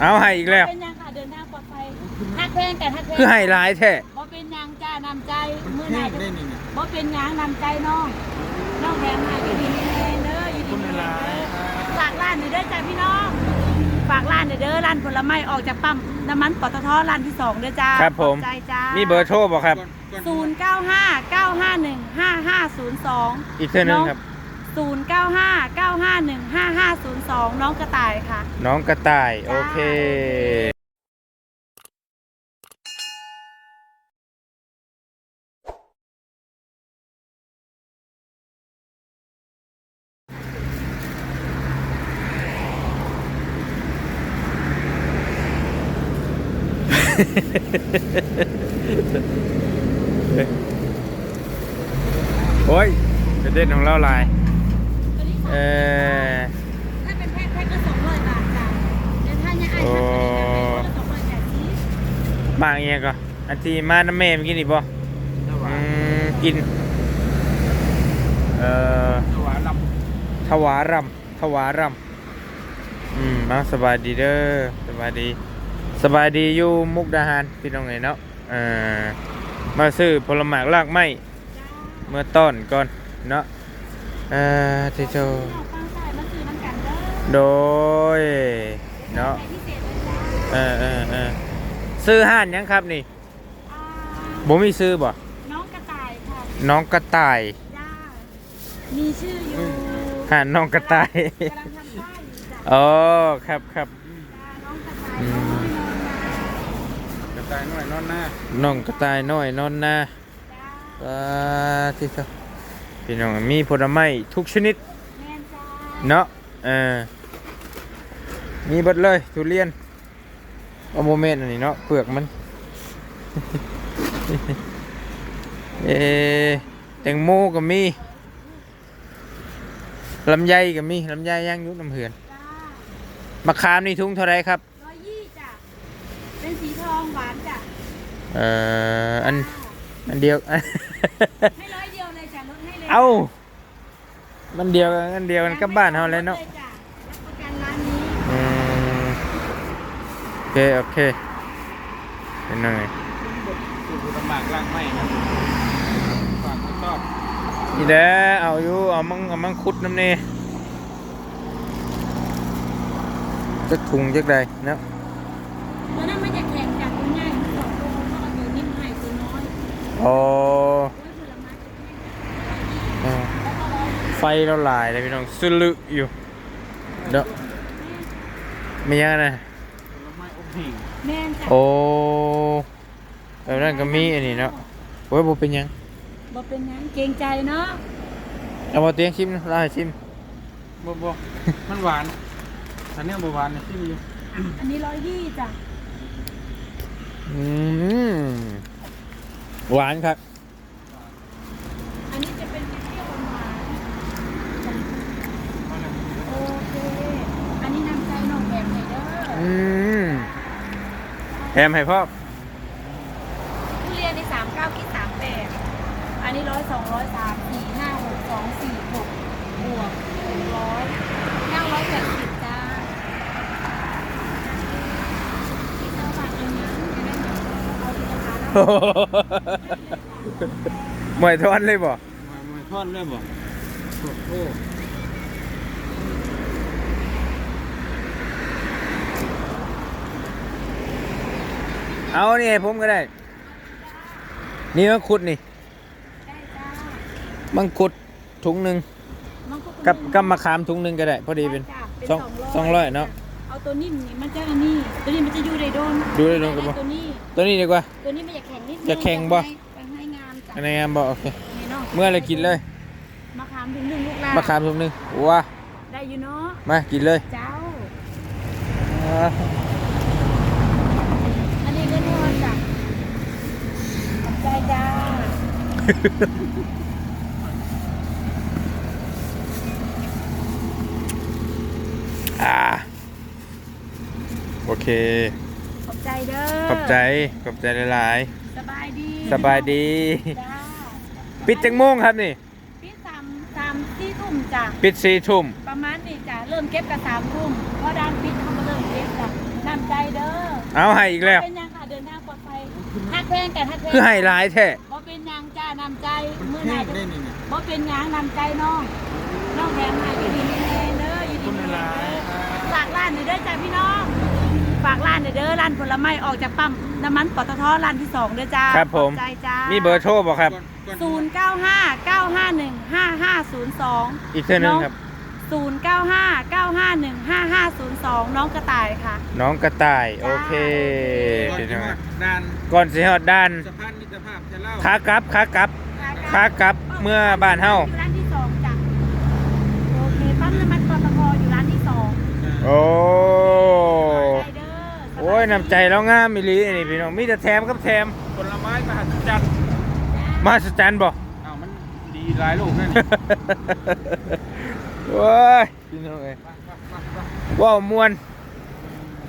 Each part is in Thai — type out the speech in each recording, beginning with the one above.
เอาให้อีกแล้ว เป็นยังค่ะเดินทางปลอดภัยฮักแพงกันฮักแพงคือให้หลายแท้บ่เป็นยังจ้านำใจมื้อแห้ไหนงได้นี่เนี่ยบ่เป็นยังนำใจน้องน้องแถมให้อยู่ดีนี่เองเด้ออยู่ดีนี่เองเด้อฝากร้านหน่อยเด้อจ้าพี่น้องฝากร้านหน่อยเด้อร้านผลไม้ออกจากปั๊มน้ำมันปตทร้านที่สองเด้อจ้าครับผมขอบใจจ้ามีมีเบอร์โทรบ่ครับศูนย์เก้าห้าเก้าห้าหนึ่งห้าห้าศูนย์สองอีกเท่านึงครับ ศูนย์เก้าห้าเก้าห้าหนึ่งห้าห้าศูนย์สองน้องกระต่ายค่ะ น้องกระต่าย โอเคโอ้ยเป็นเด็ดของเราหลาย เออถ้าเป็นแพ็คแพ็คก็สองร้อยบาทจ้ะเดี๋ยวถ้าเนี่ยไอ้โอ้ถ้าเป็นแพ็คก็สองร้อยแปดสิบบางเอียก็อันที่มาน้ำเมย์เมื่อกี้นี่บ่อืมกิน เอ่อถวายลถวารำถวารำอืมมาสบายดีเด้อสบายดี สบายดีอยู่มุกดาหารพี่น้องไงเนาะเอ่อมาซื้อผลไม้รากไม้เมื่อต้นก่อนเนาะ เอ่อที่โจเอาฟังสายมาซื้อน้ำกันเด้อโดยเนาะใส่พิเศษเลยจ้าเออเออเออซื้อห้านยังครับนี่อ่าบ่มีซื้อบ่น้องกระต่ายค่ะน้องกระต่ายจ้ามีชื่ออยู่ห่านน้องกระต่ายกำลังทำป้ายอยู่จ้ะอ๋อครับครับจ้าน้องกระต่ายอืมน้อยนอนนากระต่ายหน่อยนอนหน้าน้องกระต่ายน้อยนอนนาจ้าอ่าที่เจ้า พี่น้องมีผลไม้ทุกชนิดแม่นจ้าเนาะเออมีเบิดเลยทุเรียนเอาโมเมนต์อันนี้เนาะเปลือกมันเออแตงโมก็มีลำไยก็มีลำไยย่างอยุบน้ำเหือนจ้ามะขามนี่ทุ่งเท่าไรครับร้อยยี่จ้ะเป็นสีทองหวานจ้ะเอ่ออันอันเดียวให้ร้อย เลยเอ้ามันเดียวกันอันเดียวกันกับบ้านเฮาเลยเนาะลดจ้รับประกันร้านนี้อืมโอเคโอเคเป็นยังไงสูตรผลไม้รากไม้นะฝากไม่ชอบนี่แหละเอาอยู่เอามังเอามังคุดน้ำนี่จะถุงจักใดเนาะตัวนั้นมันจะแข็งจากตัวใหญ่สองตัวเพราะว่าตัวนิ่มให้ตัวน้อยโอ้โอ้ยผลไม้จะแข็ง เออ แล้วก็ร้อย ไฟเราหลายเลยพี่น้องสุลุอยู่เด้อไม่ยังนะผลไม้อบแห้งแม่นจ้ะโอ้แบบนั้นก็มีอันนี้เนาะโอ้ยบ่เป็นหยังบ่เป็นหยังเกรงใจเนาะเอามาเตียงชิมนะลาให้ชิมบ่บ่มันหวานอันเนี้ยบ่หวานเนี่ยที่มีอยู่อันนี้ร้อยยี่จ้ะอืมหวานครับ อันนี้จะเป็นเปรี้ยวหวานๆจ้ะโอเคอันนี้น้ำใจน้องแถมให้เด้อ อืม แถมให้พ่อทุเรียนในสามเก้าคิดสามแปดอันนี้ร้อยสองร้อยสามสี่ห้าหกสองสี่หกบวกหนึ่งร้อยเก้าร้อยแปดสิบจ้าที่เจ้าฝากเงินนะจะได้เอาที่ราคาแล้วหมวยทอนเลยบ่มามาทอดเลยบ่โอ้ เอานี่ให้ผมก็ได้ นี่มังคุดนี่ได้จ้ามังคุดถุงหนึ่งมังคุดกับกับมะขามถุงหนึ่งก็ได้ พอดีเป็นจ้ะสองสองร้อยเนาะ เอาตัวนิ่มนี่มันจะอันนี้ตัวนี้มันจะอยู่ในโดนอยู่ในโดนกับบ่ตัวนี้ ตัวนี้ดีกว่า ตัวนี้มันจะแข็งนิดนึงจะแข็งบ่ไปให้งามจ้ะอันนี้งามบ่โอเคนี่เนาะเมื่อไรกินเลย มะขามถึงหนึ่งลูกลามะขามถุงหนึ่งว้าได้อยู่เนาะ มากินเลย เจ้า อ่า อันนี้ก็นวดจ้ะขอบใจจ้า อ่าโอเค ขอบใจเด้อขอบใจ ขอบใจหลายสบายดีๆ สบายดี จ้าปิดจังโมงครับนี่พี่สามสามที่ทุ่มจ้ะปิดสี่ทุ่ม ประมาณนี้จ้ะเริ่มเก็บกับสามทุ่มเพราะด้านปิดเขาก็เริ่มเก็บจ้ะน้ำใจเอาให้อีกแล้ว เป็นยังค่ะเดินทางปลอดภัยฮักแพงกันฮักแพงคือให้หลายแท้บ่เป็ นยังจ้านำใจมื้อแห้หน้างได้นี่เนี่ยบ่เป็นยังนำใจน้องน้องแถมให้อยู่ดีนี่เด้ออยู่ดีนี่เด้อฝากร้านหน่อยเด้อจ้าพี่น้อง ฝากร้านหน่อยเด้อร้านผลไม้ออกจากปั๊มน้ำมันปตทร้านที่สองเด้อจ้าครับผม ขอใจจ้ามีเบอร์โทรบ่ครับ ศูนย์เก้าห้าเก้าห้าหนึ่งห้าห้าศูนย์สอง อีกเท่านึงครับศูนย์เก้าห้าเก้าห้าหนึ่งห้าห้าศูนย์สองน้องกระต่ายค่ะ น้องกระต่าย โอเคก่อนพี่ที่น้องว่าด้านก่อนสิฮอดด้าน สะพาน มิตรภาพจะเล่าขากลับขากลับขากลับเมื่อบ้านเฮาอยู่ร้านที่สองจ้ะโอเคปั๊มน้ำมันปตทอยู่ร้านที่สองโอ้ใจเด้อโอ้ยน้ำใจแล้วงามมิลีนี่พี่น้องมีแต่แถมกับแถมผลไม้มหัศจรรย์มหัศจรรย์บ่อ้าวมันดีหลายลูกนั่นนี่โอ้ยพี่น้องเอ้ยว้าวมวน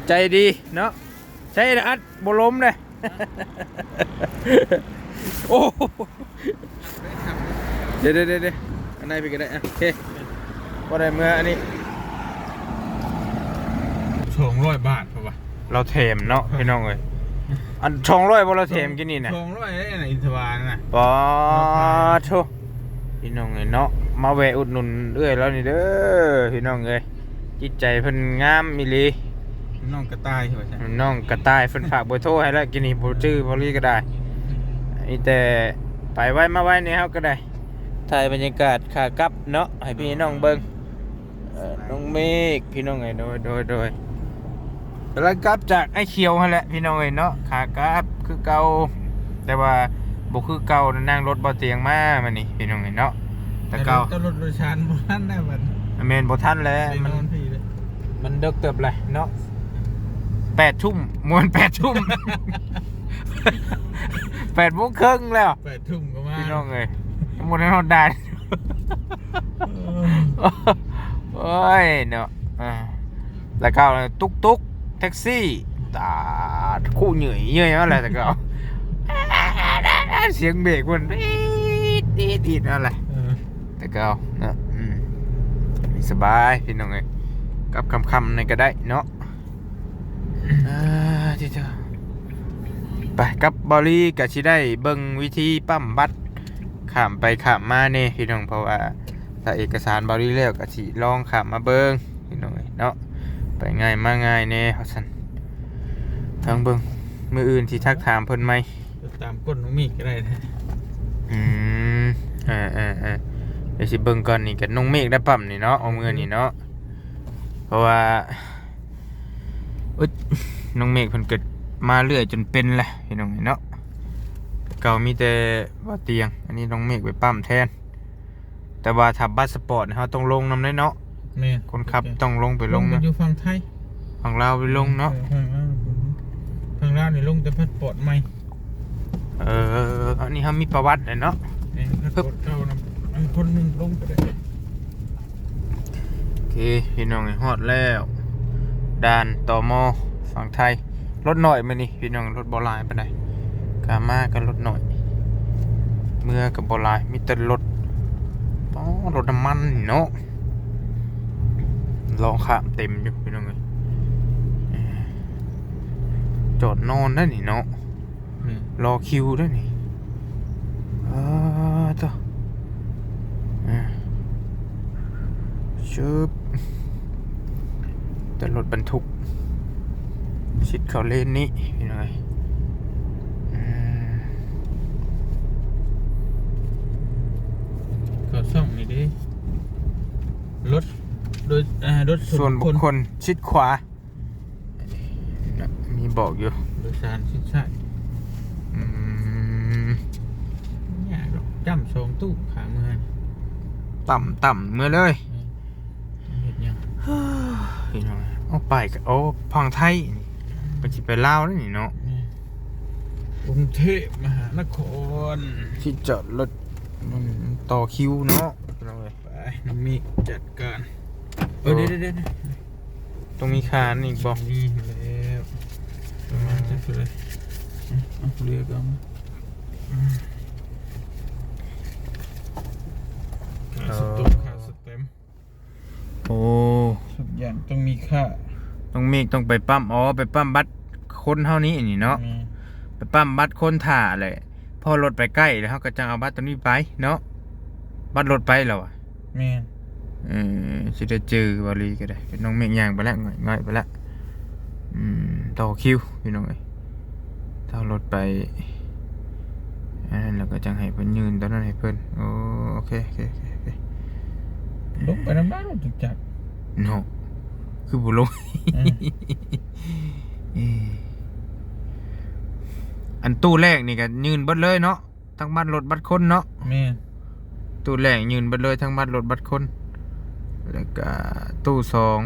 ใจดีเนาะใช้อัดบล้มเลย โอ้เดี๋ยวเดี๋ยวเดี๋ยวอันไหนไปก็ได้อะโอเคพอได้เมื่ออันนี้สองร้อยบาทป่ะวะเราเทมเนาะพี่น้องเอ้ยอันช่องร้อยบ่เราเทมกินนี่นะสองร้อยได้ไหนอินทวาน่ะปอโชพี่น้องเอ้ยเนาะมาแวะอุดหนุนเอ้อยแล้วนี่เด้อพี่น้องเอ้ยจิตใจเพิ่นงามมิลี น้องกระต่ายใช่ไหมน้องกระต่ายเพิ่นฝากเบอร์โทรให้แล้วกินนี่บ่ชื่อบ่รีก็ได้มีแต่ไปไว้มาไว้นี่เฮาก็ได้ถ่ายบรรยากาศขากลับเนาะให้พี่น้องเบิ่งเอ่อน้องเมฆพี่น้องเอ้ยโดยโดยโดยแล้วกลับจากไอ้เขียวหั่นแหละพี่น้องเอ้ยเนาะขากลับคือเก่าแต่ว่าบ่คือเก่านั่งรถบ่เตียงมามื้อนี้พี่น้องเอ้ยเนาะแต่เก่าตลอดรถชานบ้านได้บัดแม่นบ่ทันแล้วไปมันนอนพี่เลยมันเดึกเติบเลยเนาะ แปดทุ่มมวนแปดทุ่มแปดโมงครึ่งแล้วแปดทุ่มก็มาพี่น้องเอ้ยหมดแล้วนอนได้โอ้ยเนาะอ่าแล้วก็ตุ๊กตุ๊กแท็กซี่ตาดคู่เหนื่อยเยอะอะไรแต่ก็เสียงเบรกมันดีดดีดดีดอะไรเออแต่ก็เอาเนาะอืมสบายพี่น้องเอ้ยกับคำคำๆในก็ได้เนาะอ่าที่เธอ ไปกับบอลลี่กับชิได้เบิ่งวิธีปั๊มบัตรข้ามไปข้ามมาเน่พี่น้องเพราะว่าถ้าเอกสารบอลลี่แล้วก็สิลองข้ามมาเบิ่งพี่น้องเอ้ยเนาะไปง่ายมาง่ายเน่เขาสันทางเบิ่งมืออื่นที่ทักถามเพิ่นไหมตามก้นน้องมีก็ได้นะอืมเอ่าอ่าอ่าเดี๋ยวสิเบิ่งก่อนนี่กับน้องเมฆได้ปั๊มนี่เนาะเอามือนี่เนาะเพราะว่า อึดน้องเมฆเพิ่นเกิดมาเรื่อยจนเป็นแหละพี่น้องเนาะแต่เก่ามีแต่ว่าเตียง อันนี้น้องเมฆไปปั๊มแทน แต่ว่าถ้าบัสสปอร์ตเฮาต้องลงนำได้เนาะแม่คนขับต้องลงไปลลงงนะอยู่ฝั่งไทยฝั่งลาวไปลงเนาะออฝั่งลาวนี่ลงแต่พัดปอดใหม่เอออันนี้เฮามีประวัติเลยเนาะนี่พัดปอดเก่านะอันคนหนึงลงไปได้โอเคพี่น้องฮอดแล้ว ด่านต่อมอฝั่งไทยรถหน่อยมานี่พี่น้องรถบอลายไปไหนใดกามากันรถหน่อย เมื่อกับบอลายมีแต่รถอ๋อรถน้ำมันนี่เนาะลองข้ามเต็มอยู่พี่น้องเลยเอ่อจอดนอนได้นี่เนาะนี่รอคิวได้นี่อ่าต่ออ่าชุบ แต่รถบรรทุก ชิดเขาเลนนี้พี่น้อยอืมก็ซ่องนี่ดิรถโดยอ่ารถส่วนบุคคลชิดขวาน่ะมีบอกอยู่โดยสารชิดชาติอืมเนี่ยดอกจ้ำสองตู้ขาเมืองต่ำต่ำเมื่อเลย เห็นยัง พี่น้อยเอา ไปกับโอ้พังไทยนี่ไปจิไปลาวแล้วนี่เนาะนี่กรุงเทพมหานครที่จอดรถมันต่อคิวเนาะพี่น้อยไปน้องมีจัดการเออเดี๋ยวเดี๋ยวเดี๋ยวต้องมีคานอีกบอกนี่แล้วประมาณจะเท่าไหรเอาเรือกันขาสต๊อกขาสเต็มโอ้ทุกอย่างต้องมีค่า ต้องเมฆต้องไปปั๊มอ๋อไปปั๊มบัตรคคนเท่านี้นี่เนาะแม่ไปปั๊มบัตรคนถ่าเลยพอรถไปใกล้แล้วเขาก็จังเอาบัตรตัวนี้ไปเนาะบัตรรถไปแล้วอะแม่เออสิได้เจอบาลีก็ได้เป็นน้องเมฆยางไปแล้วง่อยง่อยไปแล้วอืมต่อคิวพี่น้องเอ้ยถ้ารถไปอันนั้นเราก็จังให้เพิ่นยืนตอนนั้นให้เพิ่นโอ้โอเคโอเคโอเคโอเคลงไปน้ำบ้านเราถึงจักโน คือบุลงอืมเอ่ออันตู้แรกนี่ก็ยืนเบิดเลยเนาะทั้งบัตรรถบัตรคนเนาะแม่ตู้แรกยืนเบิดเลยทั้งบัตรรถบัตรคน แล้วก็ตู้สอง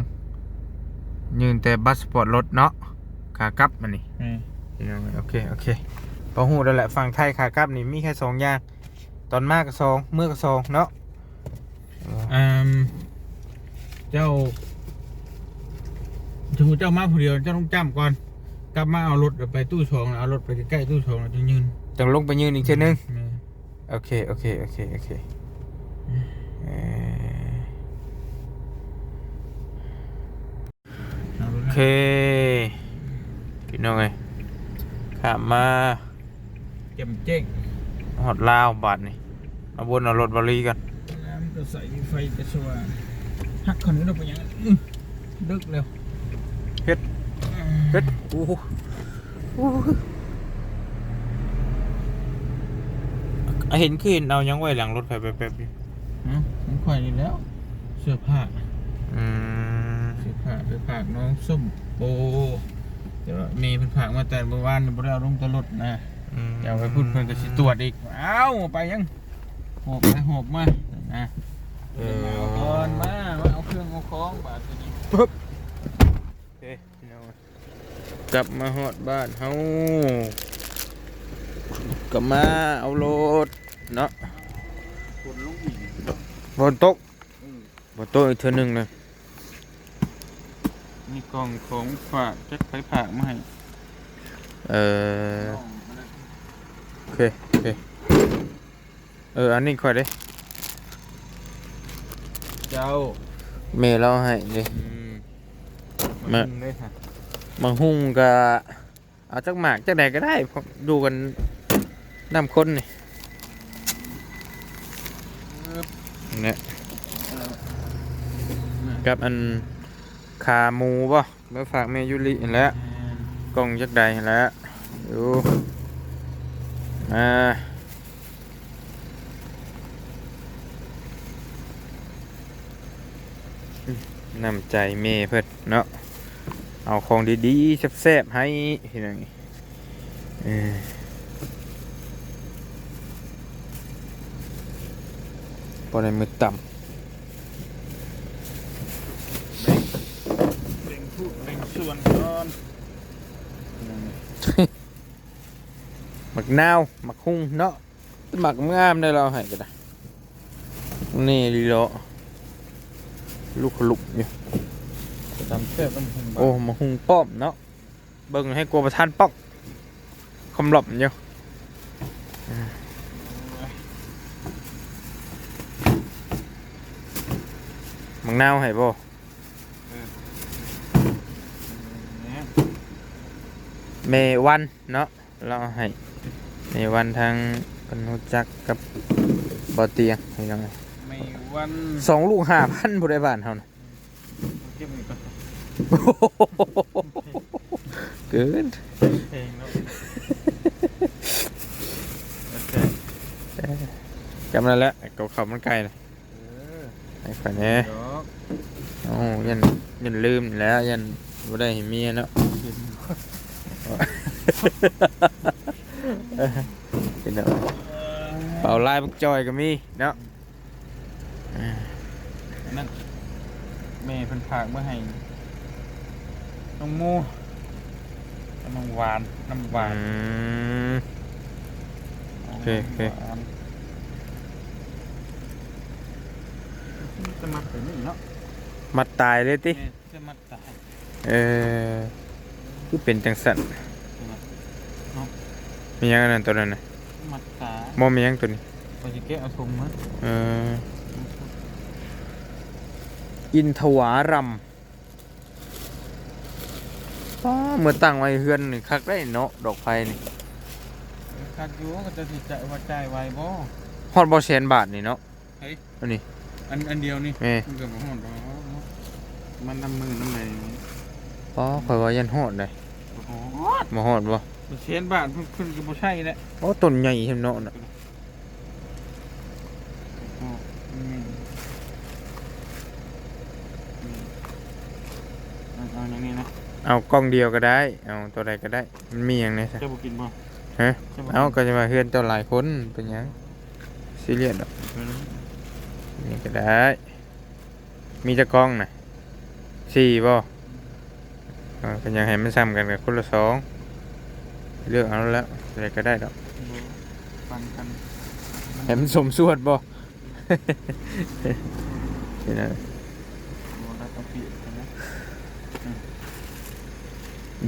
ยืนแต่บัตรสปอร์ตรถเนาะขากลับมันนี่แม่พี่น้องโอเคโอเคพอหูแล้วแหละฝั่งไทยขากลับนี่มีแค่สองอย่างตอนมากก็สองเมื่อก็สองเนาะอ่าเจ้า ถึงเจ้ามาผู้เดียวเจ้าต้องจำก่อน กลับมาเอารถไปตู้ชองแล้วเอารถไปใกล้ๆตู้ชองแล้วจะยืนต้องลงไปยืนอีกเช่นนึงแม่โอเคโอเคโอเคโอเคเอ่อเอารถโอนะเคพี่น้องเอ้ยขับมาเจ็มเจ๊งหอดลาวบัดนี่มาบนเอารถบรีกันน้ำก็ใส่ไฟจะสว่างหักคนนี้เราไปยังอื้อดึกเร็ว เฮ็ดเฮ็ดโอ้โหโอ้โหอะเห็นคือเห็นเอายังไว้หลังรถไฟแป๊บๆอยู่ฮะผมข่อยนี่แล้ว เสื้อผ้าอืมเสื้อผ้าไปฝากน้องส้มโปแต่ว่ามีเพิ่นฝากมาแต่เมื่อวานนี่บ่ได้เอาลงตลดนะอืมเดี๋ยวไปพูดเพิ่นก็สิตรวจอีก เอ้าไปยังหอบไปหอบมานะเอเอาก่อนมา มาเอาเครื่องเอาของบาดนี้ปึ๊บโอเคพี่น้อง กลับมาหอดบ้านเฮากลับมาเอารถเนาะคนลงอีกบนโต๊ะบนโต๊ะอีกเทื่อหนึงเลยมีกล่องของฝากจักไปฝากมาให้เออโอเคโอเคเอออันนี้ค่อยเด้เจ้าเมย์เราให้เด้อืมมาดึงเลยค่ะ บางหุ่งก็เอาจักหมากจักใดก็ได้ดูกันน้ำข้นนี่เนี่ยกับอันขาหมูป่ะมื่อฝากเมยุริแล้วกล่องจักใดแล้วดูอืมน้ำใจเมเพิ่นเนาะ เอาของดีๆแซ่บๆให้พี่น้องเออพอในมือต่แบ่งพูดแบ่งส่วนก่อนำหมักนาวหมักหุ้งเนาะหมักงามได้เราให้ก็ได้นี่ลีโลลูกขลุกอยู่ จำเสื้อต้องถึงโอ้มาหุงป้อมเนาะเบิ่งให้กลัวประทานป๊อกคำหลบอยู่มักนาวให้บ่เมวันเนาะเราให้เมวันทางคนรู้จักกับบอเตียงนี่ยังไงไม่วันสองลูกห้าพันผู้ใดบ้านเฮานะ เก็บเงินก่อน เกินเพลงเนาะโอเคจำได้แล้วเกาเขามันไกลนะเออไอ้ฝ่ายนี้เดี๋ยวโอ้ยันยันลืมแล้วยันบ่ได้เห็นเมียเนาะเออเป็นเนาะเป่าลายบักจอยก็มีเนาะอ่านั่นแม่เพิ่นฝากมาให้ น้องหมูกับน้องหวาน น้ำหวานอืม โอเคโอเคหวานจะมัดไปนี่เนาะมัดตายเลยติแม่จะมัดตายเออคือเป็นจังสันเนาะมีหยังอันนั้นตัวนั้นน่ะมัดตาบ่มีหยังตัวนี้ พอจะแกะเอาถุงมาเอออินทวารำ ปฟ้าเมื่อตั้งไว้เฮือนนี่คักได้เนาะดอกไฟนี่คักอยู่ก็จะสิจ่ายว่าจ่ายไวบ่ฮอดบ่แสนบาทนี่เนาะเฮ้ยอันนี้อันอันเดียวนี่แม่มันเกือบบ่ฮอดบ่มันน้ำมือน้ำไหลอ๋อข่อยว่ายันฮอดได้โอ้โหบ่ฮอดบ่เชนบาทเพิ่นเพิ่นก็บ่ใช่แหละโอ้ต้นใหญ่เห็นเนาะน่ะ อ๋ออืมอืมเอาเอาอย่างนี้นะ เอากล้องเดียวก็ได้ เอาตัวใดก็ได้ มันมีหยังไงซะเจะบ่กินบ่ฮะจะบ่เอาก็จะมาเฮือนเจ้าหลายคนเป็นหยังซีเรียสดอกอืมนี่ก็ได้ มีจะกล้องน่ะสี่บ่เออก็ยังให้มันซ้ำกันกับคนละสองเลือกเอาแล้วอะไรก็ได้ดอกบ่ฟังกันให้มันสมส่วนบ่ นี่นะ บ่ได้ต้องเปลี่ยนกันนะ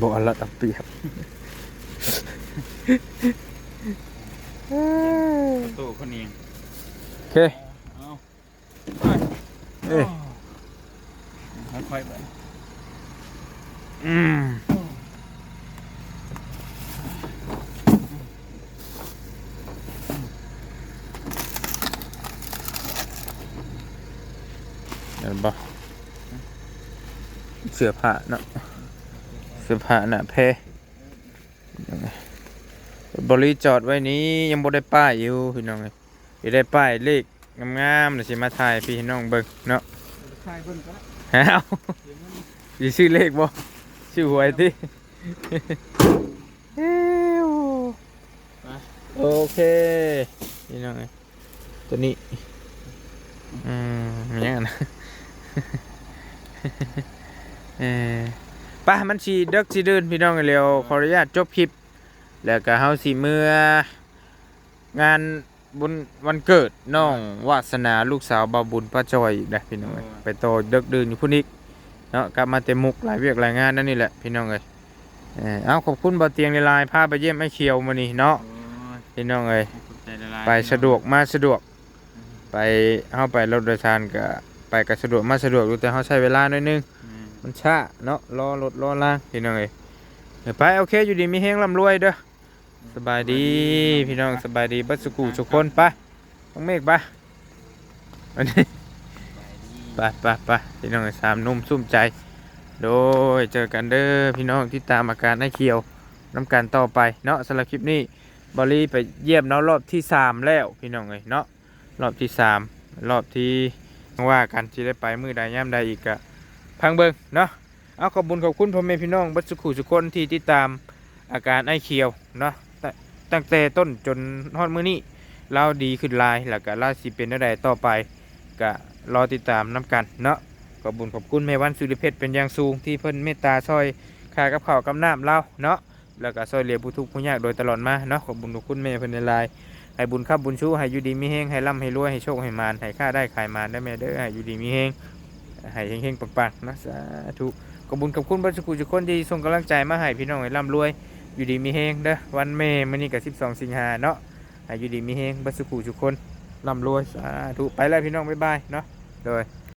บ่อันละตับเปรียบโตคนเองโอเคเอาเอ้ยค่อยๆไปอืมเดี๋ยวบ่เสื้อผ้าเนาะเสื้อผ้าหน้าเพบริจอดไว้นี้ยังบ่ได้ป้ายอยู่พี่น้องเอ้ยสิได้ป้ายเลขงามๆน่ะสิมาถ่ายพี่น้องเบิ่งเนาะใช่เพิ่นก็ฮะเอาสิชื่อเลขบ่ชื่อหวยติเอ้วโอเคนี่น้องเอ้ยตัวนี้อืมมันยังไงนะเออ ป่ะมันสีเด็กสีเดินพี่น้องเร็วขออนุญาตจบคลิป แล้วก็เฮาสิเมื่องานบุญวันเกิดน้องวาสนาลูกสาวบาวบุญป้าจอยอีกนะพี่น้องเอ้ยไปโตอเด็กเดินอยู่พุ่นอีกเนาะกลับมาเต็มมุกหลายเวียกหลายงานนั่นนี่แหละพี่น้องเอ้ยเออเอาขอบคุณบ่าวเตียงในลายพาไปเยี่ยมไอ้เขียวมานี่เนาะพี่น้องเอ้ยไปสะดวกมาสะดวก ไปเฮาไปรถโดยสารก็ไปก็สะดวกมาสะดวกอยู่แต่เฮาใช้เวลาหน่อยนึง มันช้าเนาะรอรถรอล่างพี่น้องเอ้ยเดี๋ยวไปโอเคอยู่ดีมีเฮงร่ำรวยเด้อสบายดีพี่น้องสบายดีบัสกูทุกคนไปต้องเมฆไปวันนี้ไปไปไปพี่น้องสามนุ่มซุ่มใจ โดยเจอกันเด้อพี่น้องที่ตามอาการไอ้เขียวน้ำการต่อไปเนาะสำหรับคลิปนี้บอลลี่ไปเยี่ยมเนาะรอบที่สามแล้วพี่น้องเอ้ยเนาะรอบที่สามรอบที่ว่ากันที่ได้ไปมือใดย่ำใดอีกอะ พังเบิงเนาะเอาขอบคุญขอบคุณพ่อแม่พี่น้องบัดสุขุสุคนที่ติดตามอาการไอเขียวเนาะตั้งแต่ต้นจนฮอดมื้อนี้เราดีขึ้นลายแล้วก็เราสิเป็นอะไรต่อไปก็รอติดตามน้กันเนาะขอบคุญขอบคุณแม่วันสุริเพชรเป็นอย่างสูงที่เพิ่นเมตตาซอยค่ากับข้าวกับน้ำเราเนาะแล้วก็ซอยเหลือผู้ทุกข์ผู้ยากโดยตลอดมาเนาะขอบคุญขอบคุณแม่เพิ่นในลายให้บุญครับบุญชูให้อยู่ดีมีแฮงให้ร่ำให้รวยให้โชคให้มานให้ค่าได้ขายมานได้แม่เด้อให้อยู่ดีมีแฮง ให้เฮงๆปังๆนะสาธุขอบคุญขอบคุณพระสุขุทุกคนที่ส่งกำลังใจมาให้พี่น้องให้ร่ำรวย อยู่ดีมีเฮงเด้อวันเมย์มื้อนี้กับ12 สิงหาเนาะให้อยู่ดีมีเฮงพระสุขุทุกคนร่ำรวยสาธุไปแล้วพี่น้องบ๊ายบายเนาะโดย